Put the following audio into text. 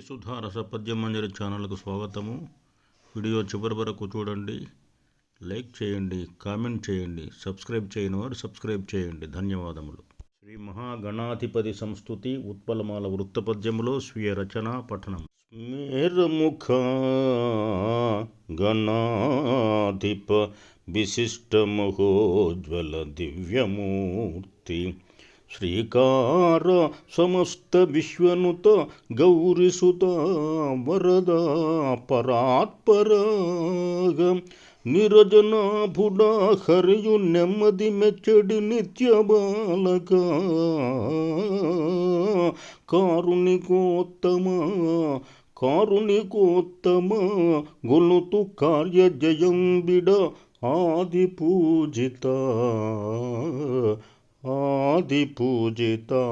సుధారస పద్యమంజరి ఛానల్కు స్వాగతము. వీడియో చివరి వరకు చూడండి. లైక్ చేయండి కామెంట్ చేయండి సబ్స్క్రైబ్ చేయని వారు సబ్స్క్రైబ్ చేయండి. ధన్యవాదములు. శ్రీ మహాగణాధిపతి సంస్థుతి ఉత్పలమాల వృత్తపద్యములో స్వీయ రచన పఠనం. స్మేరముఖ గణాధిప విశిష్ట మహోజ్వల దివ్యమూర్తి ಶ್ರೀಕಾರ ಸಮಸ್ತ ವಿಶ್ವನುತ ಗೌರಿಸುತ ವರದ ಪರಾತ್ಪರ ನಿರಜನ ಬುಡ ಹರಿಯು ನೆಮ್ಮದಿ ಮೆಚ್ಚಡಿ ನಿತ್ಯ ಬಾಲಕ. ಕಾರುಣಿಕೋತ್ತಮ ಕಾರುಣಿಕೋತ್ತಮ, ಗೊಲುತು ಕಾರ್ಯ ಜಯಂಬಿಡ ಆದಿಪೂಜಿತ. आदि पूजिता